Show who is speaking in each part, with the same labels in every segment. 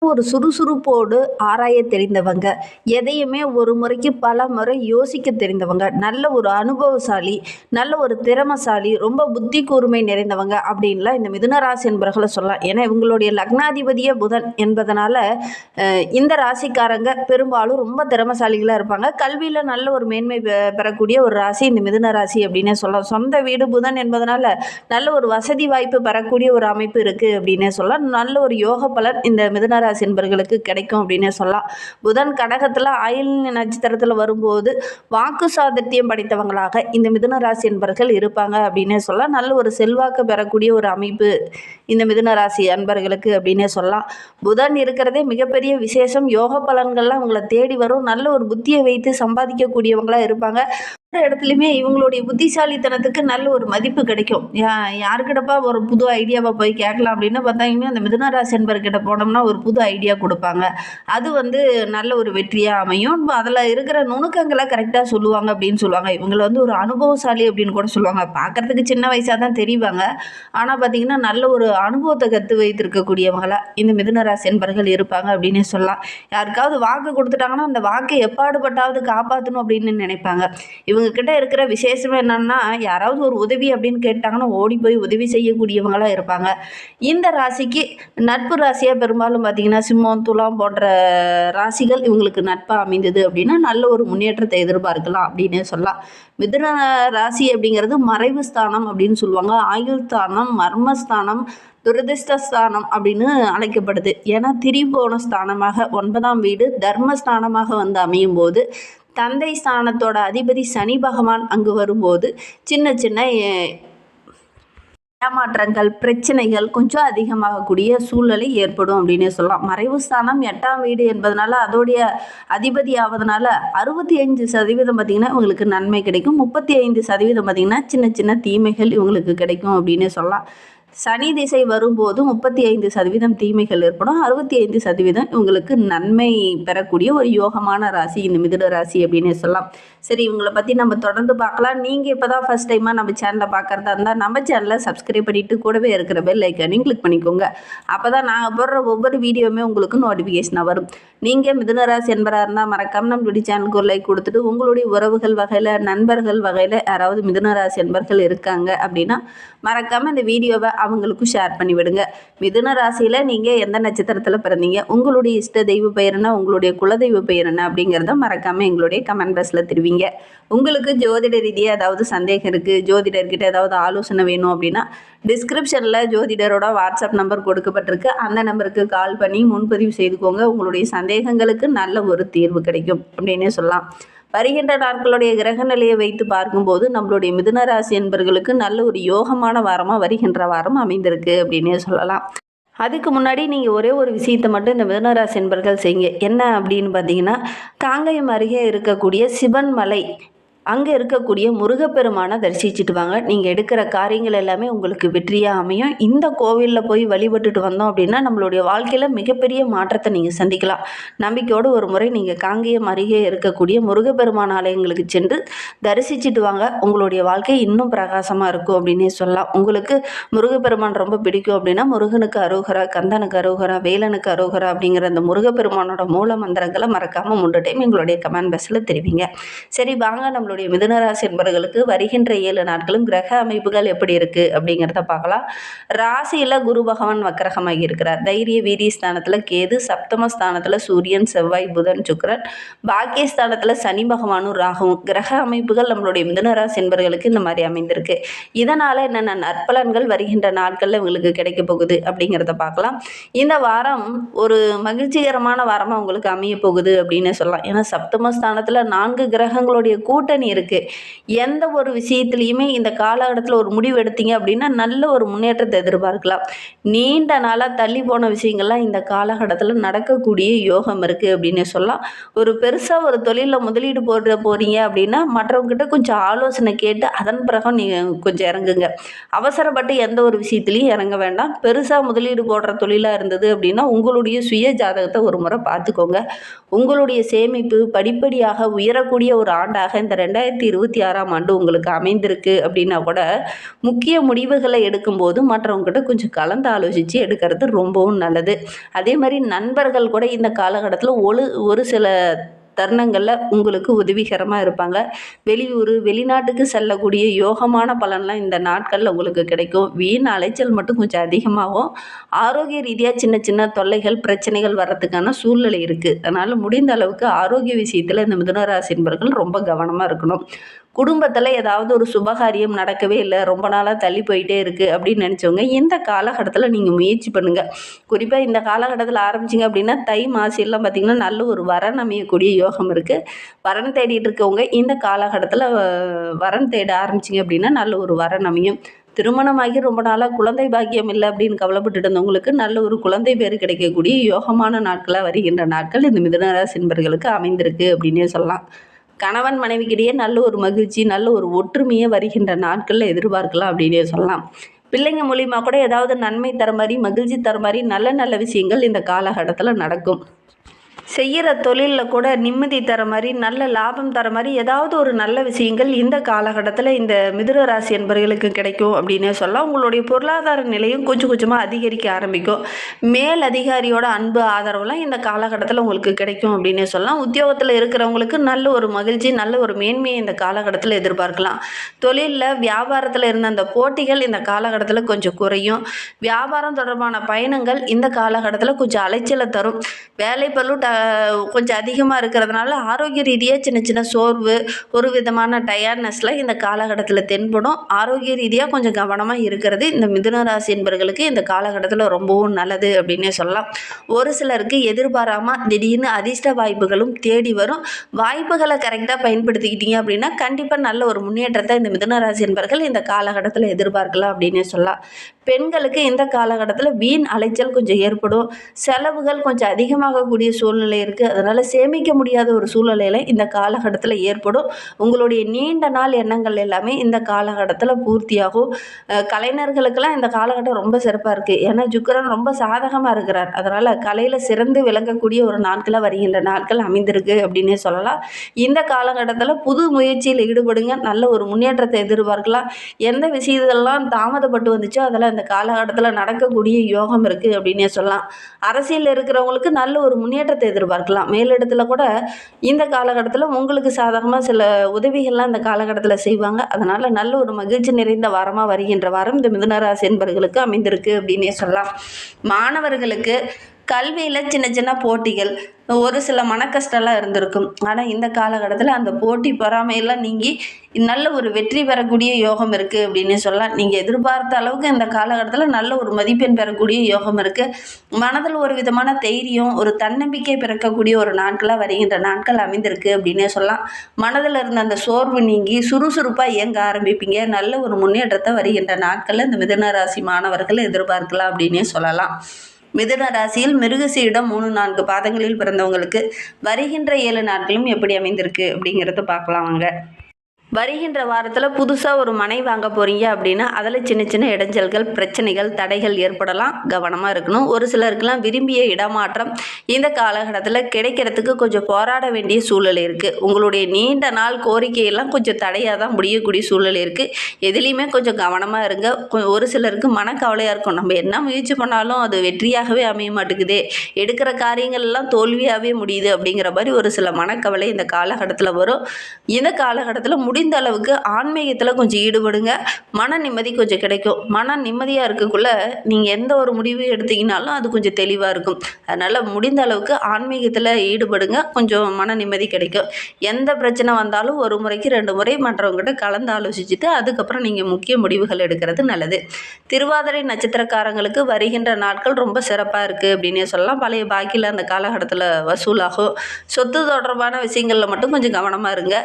Speaker 1: ஒரு சுறுசுறுப்போடு ஆராய தெரிந்தவங்க. எதையுமே ஒரு முறைக்கு பல முறை யோசிக்க தெரிந்தவங்க. நல்ல ஒரு அனுபவசாலி நல்ல ஒரு திறமசாலி ரொம்ப புத்தி கூர்மை நிறைந்தவங்க அப்படின்லாம் இந்த மிதுன ராசி என்பர்களை சொல்லலாம். ஏன்னா இவங்களுடைய லக்னாதிபதியே புதன் என்பதனால இந்த ராசிக்காரங்க பெரும்பாலும் ரொம்ப திறமசாலிகளாக இருப்பாங்க. கல்வியில் நல்ல ஒரு மேன்மை பெ- பெறக்கூடிய ஒரு ராசி இந்த மிதுன ராசி அப்படின்னே சொல்லலாம். சொந்த வீடு புதன் என்பதனால நல்ல ஒரு வசதி வாய்ப்பு பெறக்கூடிய ஒரு அமைப்பு இருக்குது அப்படின்னே சொல்லலாம். நல்ல ஒரு யோக பலன் இந்த மிதுன ராசி என்பர்களுக்கு கிடைக்கும் அப்படின்னே சொல்லலாம். புதன் கடகத்தில் ஆயில் நட்சத்திரத்தில் வரும்போது வாக்கு சாதத்தியம் படைத்தவங்களாக இந்த மிதுன ராசி என்பர்கள் இருப்பாங்க அப்படின்னே சொல்லலாம். நல்ல ஒரு செல்வாக்கு பெறக்கூடிய ஒரு அமைப்பு இந்த மிதுன ராசி அன்பர்களுக்கு அப்படின்னே சொல்லலாம். புதன் இருக்கிறதே மிகப்பெரிய விசேஷம். யோக பலன்கள்லாம் உங்களை தேடி வரும். நல்ல ஒரு புத்தியை வைத்து சம்பாதிக்கக்கூடியவங்களாக இருப்பாங்க. இடத்துலையுமே இவங்களுடைய புத்திசாலித்தனத்துக்கு நல்ல ஒரு மதிப்பு கிடைக்கும். யா யாருக்கிட்டப்பா ஒரு புது ஐடியாவை போய் கேட்கலாம் அப்படின்னு பார்த்தாங்கன்னா அந்த மிதுன ராசி என்பர்கிட்ட போனோம்னா ஒரு புது ஐடியா கொடுப்பாங்க. அது வந்து நல்ல ஒரு வெற்றியாக அமையும். அதில் இருக்கிற நுணுக்கங்களை கரெக்டாக சொல்லுவாங்க அப்படின்னு சொல்லுவாங்க. இவங்களை வந்து ஒரு அனுபவசாலி அப்படின்னு கூட சொல்லுவாங்க. பார்க்கறதுக்கு சின்ன வயசாக தான் தெரிவாங்க. ஆனால் பார்த்தீங்கன்னா நல்ல ஒரு அனுபவத்தை கற்று வைத்திருக்கக்கூடியவங்களாக இந்த மிதுன என்பர்கள் இருப்பாங்க அப்படின்னு சொல்லலாம். யாருக்காவது வாக்கு கொடுத்துட்டாங்கன்னா அந்த வாக்கை எப்பாடுபட்டாவது காப்பாற்றணும் அப்படின்னு நினைப்பாங்க. இவ கிட்ட இருக்கிற விசேஷம் என்னன்னா யாராவது ஒரு உதவி அப்படின்னு கேட்டாங்கன்னா ஓடி போய் உதவி செய்யக்கூடியவங்களாக இருப்பாங்க. இந்த ராசிக்கு நட்பு ராசியாக பெரும்பாலும் பார்த்தீங்கன்னா சிம்மம் துலாம் போன்ற ராசிகள் இவங்களுக்கு நட்பாக அமைந்தது அப்படின்னா நல்ல ஒரு முன்னேற்றத்தை எதிர்பார்க்கலாம் அப்படின்னு சொல்லலாம். மிதுன ராசி அப்படிங்கிறது மறைவு ஸ்தானம் அப்படின்னு சொல்லுவாங்க. ஆயுள் ஸ்தானம் மர்மஸ்தானம் துரதிர்ஷ்டஸ்தானம் அப்படின்னு அழைக்கப்படுது. ஏன்னா திரிபோன ஸ்தானமாக ஒன்பதாம் வீடு தர்மஸ்தானமாக வந்து அமையும் போது தந்தை ஸ்தானத்தோட அதிபதி சனி பகவான் அங்கு வரும்போது சின்ன சின்ன ஏமாற்றங்கள் பிரச்சனைகள் கொஞ்சம் அதிகமாகக்கூடிய சூழ்நிலை ஏற்படும் அப்படின்னு சொல்லலாம். மறைவு ஸ்தானம் எட்டாம் வீடு என்பதனால அதோடைய அதிபதி ஆவதனால அறுபத்தி ஐந்து சதவீதம் பார்த்திங்கன்னா இவங்களுக்கு நன்மை கிடைக்கும். முப்பத்தி ஐந்து சதவீதம் பார்த்திங்கன்னா சின்ன சின்ன தீமைகள் இவங்களுக்கு கிடைக்கும் அப்படின்னு சொல்லலாம். சனி திசை வரும்போது முப்பத்தி ஐந்து சதவீதம் தீமைகள் ஏற்படும். அறுபத்தி ஐந்து சதவீதம் இவங்களுக்கு நன்மை பெறக்கூடிய ஒரு யோகமான ராசி இந்த மிதுன ராசி அப்படின்னு சொல்லலாம். சரி இவங்களை பற்றி நம்ம தொடர்ந்து பார்க்கலாம். நீங்கள் இப்போ தான் ஃபஸ்ட் டைமாக நம்ம சேனலை பார்க்குறதா இருந்தால் நம்ம சேனலை சப்ஸ்கிரைப் பண்ணிவிட்டு கூடவே இருக்கிற பெல் ஐக்கானையும் கிளிக் பண்ணிக்கோங்க. அப்போ தான் நாங்கள் போடுற ஒவ்வொரு வீடியோவுமே உங்களுக்கு நோட்டிஃபிகேஷனாக வரும். நீங்கள் மிதுன ராசி என்பராக இருந்தால் மறக்காம நம்மளுடைய சேனலுக்கு ஒரு லைக் கொடுத்துட்டு உங்களுடைய உறவுகள் வகையில் நண்பர்கள் வகையில் யாராவது மிதுன ராசி என்பர்கள் இருக்காங்க அப்படின்னா மறக்காமல் இந்த வீடியோவை அவங்களுக்கும் ஷேர் பண்ணி விடுங்க. மிதுன ராசியில் நீங்கள் எந்த நட்சத்திரத்தில் பிறந்தீங்க? உங்களுடைய இஷ்ட தெய்வ பெயர் என்ன? உங்களுடைய குலதெய்வ பெயர் என்ன? அப்படிங்கிறத மறக்காமல் எங்களுடைய கமெண்ட் பாக்ஸில் தெரிவிங்க. உங்களுக்கு ஜோதிட ரீதியாக ஏதாவது சந்தேகம் இருக்குது ஜோதிடர்கிட்ட ஏதாவது ஆலோசனை வேணும் அப்படின்னா டிஸ்கிரிப்ஷனில் ஜோதிடரோட வாட்ஸ்அப் நம்பர் கொடுக்கப்பட்டிருக்கு. அந்த நம்பருக்கு கால் பண்ணி முன்பதிவு செய்துக்கோங்க. உங்களுடைய சந்தேகங்களுக்கு நல்ல ஒரு தீர்வு கிடைக்கும். அப்படின்னே சொல்லலாம். வருகின்ற நாட்களுடைய கிரக நிலையை வைத்து பார்க்கும்போது நம்மளுடைய மிதுன ராசி என்பர்களுக்கு நல்ல ஒரு யோகமான வாரமாக வருகின்ற வாரம் அமைந்திருக்கு அப்படின்னே சொல்லலாம். அதுக்கு முன்னாடி நீங்கள் ஒரே ஒரு விஷயத்தை மட்டும் இந்த மிதனராசி என்பர்கள் செய்யுங்க. என்ன அப்படின்னு பார்த்தீங்கன்னா காங்கயம் அருகே இருக்கக்கூடிய சிவன் மலை அங்கே இருக்கக்கூடிய முருகப்பெருமானை தரிசிச்சுட்டு வாங்க. நீங்கள் எடுக்கிற காரியங்கள் எல்லாமே உங்களுக்கு வெற்றியாக அமையும். இந்த கோவிலில் போய் வழிபட்டுட்டு வந்தோம் அப்படின்னா நம்மளுடைய வாழ்க்கையில் மிகப்பெரிய மாற்றத்தை நீங்கள் சந்திக்கலாம். நம்பிக்கையோடு ஒரு முறை நீங்கள் காங்கேயம் அருகே இருக்கக்கூடிய முருகப்பெருமான் ஆலயங்களுக்கு சென்று தரிசிச்சுட்டு வாங்க. உங்களுடைய வாழ்க்கை இன்னும் பிரகாசமாக இருக்கும் அப்படின்னே சொல்லலாம். உங்களுக்கு முருகப்பெருமான் ரொம்ப பிடிக்கும் அப்படின்னா முருகனுக்கு அருகரா கந்தனுக்கு அருகரா வேலனுக்கு அருகரா அப்படிங்கிற அந்த முருகப்பெருமானோட மூல மந்திரங்களை மறக்காமல் மூன்று டைம் எங்களுடைய கமெண்ட் பாக்ஸில் தெரிவிங்க. சரி வாங்க நம்மளுடைய மிதுனராசி என்பவர்களுக்கு வருகின்ற ஏழு நாட்களும் கிரக அமைப்புகள் எப்படி இருக்குது அப்படிங்கிறத பார்க்கலாம். ராசியில் குரு பகவான் வக்கரகமாகி இருக்கிறார். தைரிய வீரிய ஸ்தானத்தில் கேது சப்தம ஸ்தானத்தில் சூரியன் செவ்வாய் புதன் சுக்கிரன். பாக்கியஸ்தானத்தில் சனி பகவானும் ராகுவும். கிரக அமைப்புகள் நம்மளுடைய மிதுனராசி என்பவர்களுக்கு இந்த மாதிரி அமைந்திருக்கு. இதனால் என்னென்ன நற்பலன்கள் வருகின்ற நாட்களில் இவங்களுக்கு கிடைக்க போகுது அப்படிங்கிறத பார்க்கலாம். இந்த வாரம் ஒரு மகிழ்ச்சிகரமான வாரமாக உங்களுக்கு அமைய போகுது அப்படின்னு சொல்லலாம். ஏன்னா சப்தமஸ்தானத்தில் நான்கு கிரகங்களுடைய கூட்டணி இருக்குது எந்த ஒரு விஷயத்துலையுமே இந்த காலகட்டத்தில் ஒரு முடிவு எடுத்தீங்க அப்படின்னா நல்ல ஒரு முன்னேற்றத்தை எதிர்பார்க்கலாம். நீண்ட நாளாக தள்ளி போன விஷயங்கள்லாம் இந்த காலகட்டத்தில் நடக்கக்கூடிய யோகம் இருக்குது அப்படின்னு சொல்லலாம். ஒரு பெருசாக ஒரு தொழிலில் முதலீடு போடுற போகிறீங்க அப்படின்னா மற்றவங்ககிட்ட கொஞ்சம் ஆலோசனை கேட்டு அதன் பிறகு நீங்கள் கொஞ்சம் இறங்குங்க. அவசரப்பட்டு எந்த ஒரு விஷயத்துலையும் இறங்க வேண்டாம். பெருசாக முதலீடு போடுற தொழிலாக இருந்தது அப்படின்னா உங்களுடைய சுய ஜாதகத்தை ஒரு முறை பார்த்துக்கோங்க. உங்களுடைய சேமிப்பு படிப்படியாக உயரக்கூடிய ஒரு ஆண்டாக இந்த ரெண்டாயிரத்தி இருபத்தி ஆறாம் ஆண்டு உங்களுக்கு அமைந்திருக்கு அப்படின்னா கூட முக்கிய முடிவுகளை எடுக்கும்போது மற்றவங்ககிட்ட கொஞ்சம் கலந்து ஆலோசித்து எடுக்கிறது ரொம்பவும் நல்லது. அதே மாதிரி நண்பர்கள் கூட இந்த காலகட்டத்தில் ஒரு ஒரு சில தருணங்களில் உங்களுக்கு உதவிகரமாக இருப்பாங்க. வெளியூர் வெளிநாட்டுக்கு செல்லக்கூடிய யோகமான பலன்லாம் இந்த நாட்களில் உங்களுக்கு கிடைக்கும். வீண் அலைச்சல் மட்டும் கொஞ்சம் அதிகமாகும். ஆரோக்கிய ரீதியாக சின்ன சின்ன தொல்லைகள் பிரச்சனைகள் வர்றதுக்கான சூழ்நிலை இருக்குது அதனால் முடிந்த அளவுக்கு ஆரோக்கிய விஷயத்தில் இந்த மிதுனராசி என்பவர்கள் ரொம்ப கவனமாக இருக்கணும். குடும்பத்தில் ஏதாவது ஒரு சுபகாரியம் நடக்கவே இல்லை ரொம்ப நாளாக தள்ளி போயிட்டே இருக்குது அப்படின்னு நினச்சவங்க இந்த காலகட்டத்தில் நீங்கள் முயற்சி பண்ணுங்கள் குறிப்பாக இந்த காலகட்டத்தில் ஆரம்பிச்சிங்க அப்படின்னா தை மாசிலாம் பார்த்திங்கன்னா நல்ல ஒரு வரன் அமையக்கூடிய யோகம் இருக்குது வரன் தேடிட்டு இருக்கவங்க இந்த காலகட்டத்தில் வரன் தேட ஆரம்பிச்சிங்க அப்படின்னா நல்ல ஒரு வரன் அமையும். திருமணமாகி ரொம்ப நாளாக குழந்தை பாக்கியம் இல்லை அப்படின்னு கவலைப்பட்டு இருந்தவங்களுக்கு நல்ல ஒரு குழந்தை பேர் கிடைக்கக்கூடிய யோகமான நாட்களாக வருகின்ற நாட்கள் இந்த மிதனராசி என்பர்களுக்கு அமைந்திருக்கு அப்படின்னே சொல்லலாம். கணவன் மனைவிக்கிடையே நல்ல ஒரு மகிழ்ச்சி நல்ல ஒரு ஒற்றுமையே வருகின்ற நாட்களில் எதிர்பார்க்கலாம் அப்படின்னே சொல்லலாம். பிள்ளைங்க மூலிமா கூட ஏதாவது நன்மை தர மாதிரி மகிழ்ச்சி தர மாதிரி நல்ல நல்ல விஷயங்கள் இந்த காலகட்டத்தில் நடக்கும். செய்கிற தொழிலில் கூட நிம்மதி தர மாதிரி நல்ல லாபம் தர மாதிரி ஏதாவது ஒரு நல்ல விஷயங்கள் இந்த காலகட்டத்தில் இந்த மிதுர ராசி என்பவர்களுக்கு கிடைக்கும் அப்படின்னே சொல்லலாம். உங்களுடைய பொருளாதார நிலையும் கொஞ்சம் கொஞ்சமாக அதிகரிக்க ஆரம்பிக்கும். மேல் அதிகாரியோட அன்பு ஆதரவுலாம் இந்த காலகட்டத்தில் உங்களுக்கு கிடைக்கும் அப்படின்னே சொல்லலாம். உத்தியோகத்தில் இருக்கிறவங்களுக்கு நல்ல ஒரு மகிழ்ச்சி நல்ல ஒரு மேன்மையை இந்த காலகட்டத்தில் எதிர்பார்க்கலாம். தொழிலில் வியாபாரத்தில் இருந்த அந்த போட்டிகள் இந்த காலகட்டத்தில் கொஞ்சம் குறையும். வியாபாரம் தொடர்பான பயணங்கள் இந்த காலகட்டத்தில் கொஞ்சம் அலைச்சலை தரும். வேலை ட கொஞ்சம் அதிகமாக இருக்கிறதுனால ஆரோக்கிய ரீதியாக சின்ன சின்ன சோர்வு ஒரு விதமான டயர்ட்னஸ்லாம் இந்த காலகட்டத்தில் தென்படும். ஆரோக்கிய ரீதியாக கொஞ்சம் கவனமாக இருக்கிறது இந்த மிதுன ராசி என்பவர்களுக்கு இந்த காலகட்டத்தில் ரொம்பவும் நல்லது அப்படின்னே சொல்லலாம். ஒரு சிலருக்கு எதிர்பாராமல் திடீர்னு அதிர்ஷ்ட வாய்ப்புகளும் தேடி வரும். வாய்ப்புகளை கரெக்டாக பயன்படுத்திக்கிட்டீங்க அப்படின்னா கண்டிப்பாக நல்ல ஒரு முன்னேற்றத்தை இந்த மிதுன ராசி என்பர்கள் இந்த காலகட்டத்தில் எதிர்பார்க்கலாம் அப்படின்னே சொல்லலாம். பெண்களுக்கு இந்த காலகட்டத்தில் வீண் அலைச்சல் கொஞ்சம் ஏற்படும். செலவுகள் கொஞ்சம் அதிகமாகக்கூடிய சூழ்நிலை இருக்குது அதனால் சேமிக்க முடியாத ஒரு சூழ்நிலையில் இந்த காலகட்டத்தில் ஏற்படும். உங்களுடைய நீண்ட நாள் எண்ணங்கள் எல்லாமே இந்த காலகட்டத்தில் பூர்த்தியாகும். கலைஞர்களுக்கெல்லாம் இந்த காலகட்டம் ரொம்ப சிறப்பாக இருக்குது ஏன்னா ஜுக்கரன் ரொம்ப சாதகமாக இருக்கிறார். அதனால் கலையில் சிறந்து விளங்கக்கூடிய ஒரு நாட்களாக வருகின்ற நாட்கள் அமைந்திருக்கு அப்படின்னே சொல்லலாம். இந்த காலகட்டத்தில் புது முயற்சியில் ஈடுபடுங்க. நல்ல ஒரு முன்னேற்றத்தை எதிர்பார்க்கலாம். எந்த விஷயத்தெல்லாம் தாமதப்பட்டு வந்துச்சோ அதெல்லாம் இந்த காலகட்டத்தில் நடக்கக்கூடிய யோகம் இருக்குது அப்படின்னே சொல்லலாம். அரசியலில் இருக்கிறவங்களுக்கு நல்ல ஒரு முன்னேற்றத்தை எதிர்பார்க்கலாம். மேலிடத்தில் கூட இந்த காலகட்டத்தில் உங்களுக்கு சாதகமாக சில உதவிகள்லாம் இந்த காலகட்டத்தில் செய்வாங்க. அதனால் நல்ல ஒரு மகிழ்ச்சி நிறைந்த வாரமாக வருகின்ற வாரம் இந்த மிதுனராசி என்பர்களுக்கு அமைந்திருக்கு அப்படின்னே சொல்லலாம். மாணவர்களுக்கு கல்வியில் சின்ன சின்ன போட்டிகள் ஒரு சில மனக்கஷ்டம்லாம் இருந்திருக்கும். ஆனால் இந்த காலகட்டத்தில் அந்த போட்டி பொறாமையெல்லாம் நீங்கி நல்ல ஒரு வெற்றி பெறக்கூடிய யோகம் இருக்குது அப்படின்னு சொல்லலாம். நீங்கள் எதிர்பார்த்த அளவுக்கு இந்த காலகட்டத்தில் நல்ல ஒரு மதிப்பெண் பெறக்கூடிய யோகம் இருக்குது மனதில் ஒரு விதமான தைரியம் ஒரு தன்னம்பிக்கை பிறக்கக்கூடிய ஒரு நாட்களாக வருகின்ற நாட்கள் அமைந்திருக்கு அப்படின்னே சொல்லலாம். மனதில் இருந்த அந்த சோர்வு நீங்கி சுறுசுறுப்பாக இயங்க ஆரம்பிப்பீங்க. நல்ல ஒரு முன்னேற்றத்தை வருகின்ற நாட்களில் இந்த மிதன ராசி மாணவர்கள் எதிர்பார்க்கலாம் அப்படின்னே சொல்லலாம். மிதுன ராசியில் மிருகசீரிடம் மூணு நான்கு பாதங்களில் பிறந்தவங்களுக்கு வருகின்ற ஏழு நாட்களும் எப்படி அமைந்திருக்கு அப்படிங்கிறத பார்க்கலாம் வாங்க. வருகின்ற வாரத்தில் புதுசாக ஒரு மனை வாங்க போகிறீங்க அப்படின்னா அதில் சின்ன சின்ன இடைஞ்சல்கள் பிரச்சனைகள் தடைகள் ஏற்படலாம். கவனமாக இருக்கணும். ஒரு சிலருக்கெல்லாம் விரும்பிய இடமாற்றம் இந்த காலகட்டத்தில் கிடைக்கிறதுக்கு கொஞ்சம் போராட வேண்டிய சூழல் இருக்குது உங்களுடைய நீண்ட நாள் கோரிக்கையெல்லாம் கொஞ்சம் தடையாக தான் முடியக்கூடிய சூழல் இருக்குது எதுலேயுமே கொஞ்சம் கவனமாக இருங்க. ஒரு சிலருக்கு மனக்கவலையாக இருக்கும். நம்ம என்ன முயற்சி பண்ணாலும் அது வெற்றியாகவே அமைய மாட்டேங்குதே. எடுக்கிற காரியங்கள்லாம் தோல்வியாகவே முடியுது அப்படிங்கிற மாதிரி ஒரு சில மனக்கவலை இந்த காலகட்டத்தில் வரும். இந்த காலகட்டத்தில் முடி முடிந்த அளவுக்கு ஆன்மீகத்தில் கொஞ்சம் ஈடுபடுங்க. மன நிம்மதி கொஞ்சம் கிடைக்கும். மன நிம்மதியாக இருக்கக்குள்ள நீங்கள் எந்த ஒரு முடிவு எடுத்தீங்கனாலும் அது கொஞ்சம் தெளிவாக இருக்கும். அதனால் முடிந்த அளவுக்கு ஆன்மீகத்தில் ஈடுபடுங்க. கொஞ்சம் மன நிம்மதி கிடைக்கும். எந்த பிரச்சனை வந்தாலும் ஒரு முறைக்கு ரெண்டு முறை மற்றவங்ககிட்ட கலந்து ஆலோசிச்சுட்டு அதுக்கப்புறம் நீங்கள் முக்கிய முடிவுகள் எடுக்கிறது நல்லது. திருவாதிரை நட்சத்திரக்காரங்களுக்கு வருகின்ற நாட்கள் ரொம்ப சிறப்பாக இருக்குது அப்படின்னே சொல்லலாம். பழைய பாக்கியில் அந்த காலகட்டத்தில் வசூலாகும். சொத்து தொடர்பான விஷயங்களில் மட்டும் கொஞ்சம் கவனமாக இருங்க.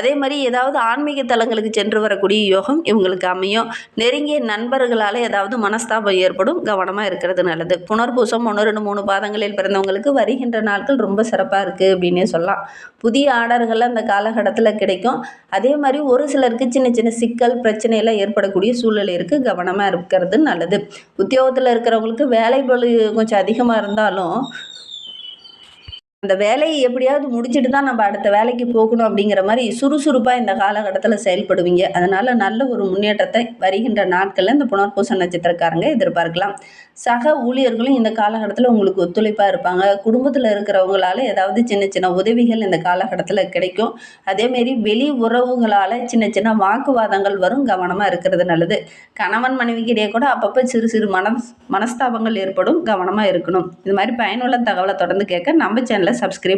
Speaker 1: அதே மாதிரி ஏதாவது ஆன்மீக தலங்களுக்கு சென்று வரக்கூடிய யோகம் இவங்களுக்கு அமையும். நெருங்கிய நண்பர்களால் ஏதாவது மனஸ்தாபம் ஏற்படும். கவனமாக இருக்கிறது நல்லது. புனர்பூசம் ஒன்று ரெண்டு மூணு பாதங்களில் பிறந்தவங்களுக்கு வருகின்ற நாட்கள் ரொம்ப சிறப்பாக இருக்குது அப்படின்னே சொல்லலாம். புதிய ஆர்டர்கள் அந்த காலகட்டத்தில் கிடைக்கும். அதே மாதிரி ஒரு சிலருக்கு சின்ன சின்ன சிக்கல் பிரச்சனையெல்லாம் ஏற்படக்கூடிய சூழ்நிலை இருக்குது கவனமாக இருக்கிறது நல்லது. உத்தியோகத்தில் இருக்கிறவங்களுக்கு வேலை பளு கொஞ்சம் அதிகமாக இருந்தாலும் அந்த வேலையை எப்படியாவது முடிச்சுட்டு தான் நம்ம அடுத்த வேலைக்கு போகணும் அப்படிங்கிற மாதிரி சுறுசுறுப்பாக இந்த காலகட்டத்தில் செயல்படுவீங்க. அதனால் நல்ல ஒரு முன்னேற்றத்தை வருகின்ற நாட்களில் இந்த புனர்பூச நட்சத்திரக்காரங்க எதிர்பார்க்கலாம். சக ஊழியர்களும் இந்த காலகட்டத்தில் உங்களுக்கு ஒத்துழைப்பாக இருப்பாங்க. குடும்பத்தில் இருக்கிறவங்களால ஏதாவது சின்ன சின்ன உதவிகள் இந்த காலகட்டத்தில் கிடைக்கும். அதேமாரி வெளி உறவுகளால் சின்ன சின்ன வாக்குவாதங்கள் வரும். கவனமாக இருக்கிறது நல்லது. கணவன் மனைவிக்கிடையே கூட அப்பப்போ சிறு சிறு மன மனஸ்தாபங்கள் ஏற்படும். கவனமாக இருக்கணும். இது மாதிரி பயனுள்ள தகவலை தொடர்ந்து கேட்க நம்ம சேனலை சப்ஸ்கிரைப்